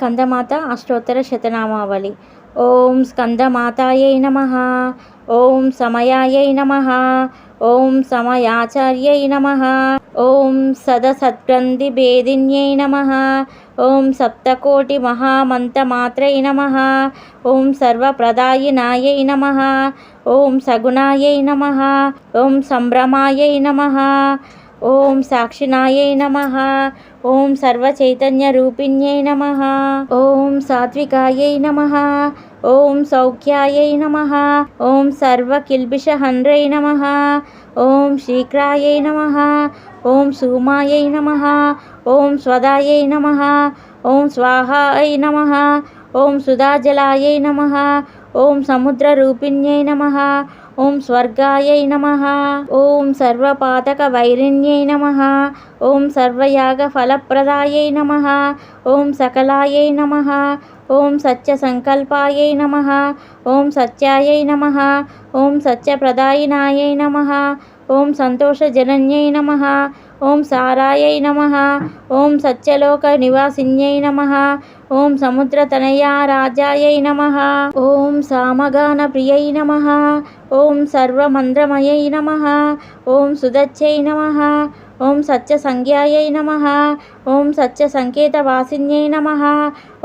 స్కందమాత అష్టోత్తర శతనామావళి. ఓం స్కందమాతాయై నమ. ఓం సమయాయై నమ. ఓం సమయాచార్యై నమ. ఓం సదసత్గ్రంథిభేదిన్యై నమ. ఓం సప్తకోటి మహామంతమాత్రై నమ. ఓం సర్వప్రదాయినాయై నమ. ఓం సగుణాయై నమ. ఓం సంభ్రమాయై నమ. ఓం సాక్షినాయై నమ ఓం సర్వచైతన్య రూపిణ్యై నమ ఓం సాత్వికాయై నమ ఓం సౌఖ్యాయై నమ ఓం సర్వకిల్బిషహన్రై నమ ఓం శీఘ్రాయై నమ ఓం సూమాయై నమ ఓం స్వదాయై నమ ఓం స్వాహాయై నమ ఓం సుధాజలాయై నమ ఓం సముద్రరూపిణ్యై నమ ఓం స్వర్గాయై నమ. ఓం సర్వపాతక సర్వపాతకవైరిణ్యై నమ. ఓం సర్వయాగ సర్వయాగఫలప్రదాయై నమ. ఓం సకలాయై నమ. ఓం సత్య సత్యసంకల్పాయై నమ. ఓం సత్యాయై నమ. ఓం సత్యప్రదాయినాయై నమ. ఓం సంతోషజనన్యై నమ. ఓం సారాయై నమ. ఓం సత్యలోక నివాసిన్యై నమ. ఓం సముద్రతనయా రాజాయై నమ. ఓం సామగాన ప్రియై నమ. ఓం సర్వమంద్రమయై నమ. ఓం సుదచ్చై నమ. ఓం సత్య సంజ్ఞాయై నమ. ఓం సత్య సంకేత వాసిన్యై నమ.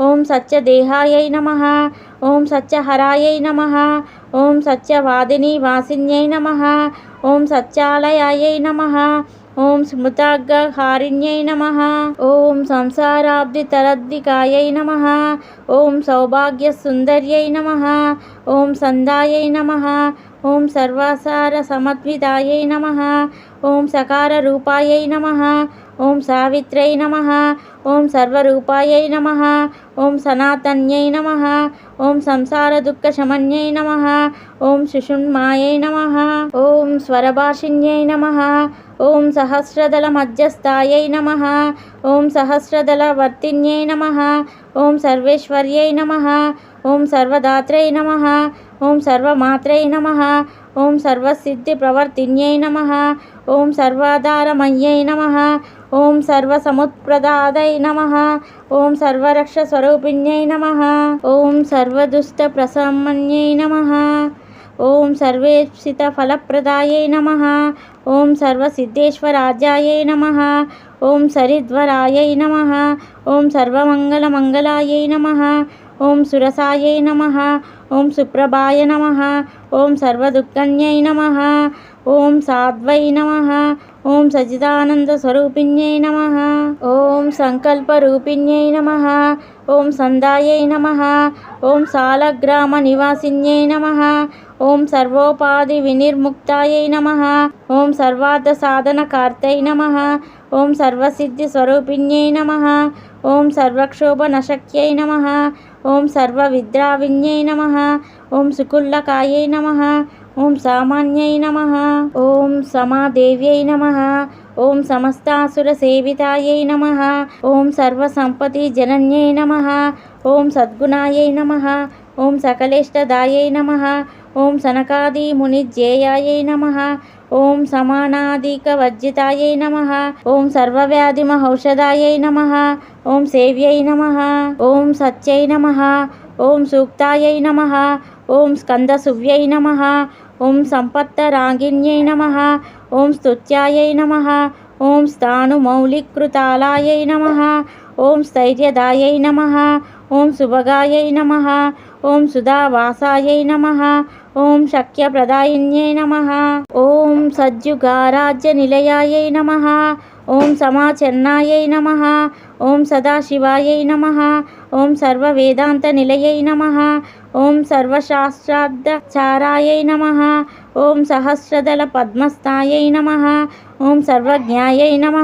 ఓం సత్య దేహాయై నమ. ఓం సత్యహరాయై నమ. ఓం సత్యవాదిని వాసిన్యై నమ. ఓం సత్యాలయాయై నమ. ఓం స్మృతాగ్రహారిణ్యై నమ. ఓం సంసారాబ్దితరద్దికాయై నమ. ఓం సౌభాగ్యసుందర్యై నమ. ఓం సందాయై నమ. ఓం సర్వసార సమద్వితాయై నమ ఓం సకారరూపాయై నమ ఓం సావిత్రై నమ ఓం సర్వరూపాయై నమ ఓం సనాతన్యై నమ ఓం సంసార దుఃఖ శమన్యై నమ ఓం శిశున్మాయై నమ ఓం స్వరభాషిణ్యై నమ ఓం సహస్రదళ మధ్యస్థాయై నమ ఓం సహస్రదళ వర్తిన్యై నమ ఓం సర్వేశ్వర్యై నమ ఓం సర్వదాత్రై నమ ఓం సర్వమాత్రై నమ ఓం సర్వసిద్ధి ప్రవర్తిన్యై నమ ఓం సర్వాధారమయ్యై నమ ఓం సర్వసముత్ప్రదాదై నమ ఓం సర్వరక్షస్వరూపిణ్యై నమ ఓం సర్వదుష్ట సర్వదుష్టప్రసమన్యై నమ ఓం సర్వేప్సిత ఫలప్రదాయై నమ ఓం సర్వసిద్ధేశ్వరాజాయై నమ ఓం సరిద్వరాయై నమ ఓం సర్వమంగళమంగళాయై నమ ఓం సురసాయై నమ ఓం సుప్రభాయ నమ ఓం సర్వదుఃఖన్యై నమ ఓం సాద్వై నమ ఓం సచిదానంద స్వరూపిణ్యై నమ. ఓం సంకల్పరూపిణ్యై నమ. ఓం సందాయై నమ. ఓం సాలగ్రామ నివాసిన్యై నమ. ఓం సర్వోపాధి వినిర్ముక్తాయై నమ. ఓం సర్వార్థ సాధన కార్తై నమ. ఓం సర్వసిద్ధి స్వరూపిణ్యై నమ. ఓం సర్వక్షోభ నశక్యై నమ. ఓం సర్వ సర్వవిద్రావిణ్యై నమ. ఓం సుకుల్లకాయై నమ. ఓం సామాన్యై నమ. ఓం సమాదేవ్యై నమ. ఓం సమస్తాసుర సేవితాయై నమ. ఓం సర్వసంపతి జనన్యై నమ. ఓం సద్గుణాయై నమ. ఓం సకలేష్టదాయై నమ ఓం సనకాది మునిజ్యేయాయై నమ ఓం సమానాదికవర్జితాయై నమ ఓం సర్వవ్యాధిమహౌషధాయై నమ ఓం సేవ్యై నమ ఓం సత్యై నమ ఓం సూక్తాయై నమ ఓం స్కందసువ్యై నమ ఓం సంపత్తరాగిణ్యై నమ ఓం స్తుత్యాయై నమ ఓం స్థాణుమౌలికృతాలాయై నమ ఓం స్థైర్యదాయై నమ ఓం శుభగాయై నమ ఓం సుధావాసాయై నమ. ఓం శక్యప్రదాయిన్యై నమ. ఓం సజ్జుగారాజ్య నిలయాయై నమ. ఓం సమాచన్నాయై నమ. ఓం సదాశివాయై నమ. ఓం సర్వవేదాంతనిలయై నమ. ఓం సర్వశాస్త్రార్థచారాయై నమ. ఓం సహస్రదళ పద్మస్థాయై నమ. ఓం సర్వజ్ఞాయై నమ.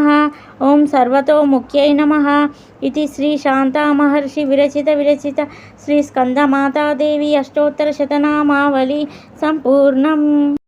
ఓం సర్వతోముఖ్యై నమ. ఇది శ్రీ శాంతామహర్షి విరచిత విరచిత శ్రీ స్కందమాతాదేవి అష్టోత్తర శతనామావళి సంపూర్ణం.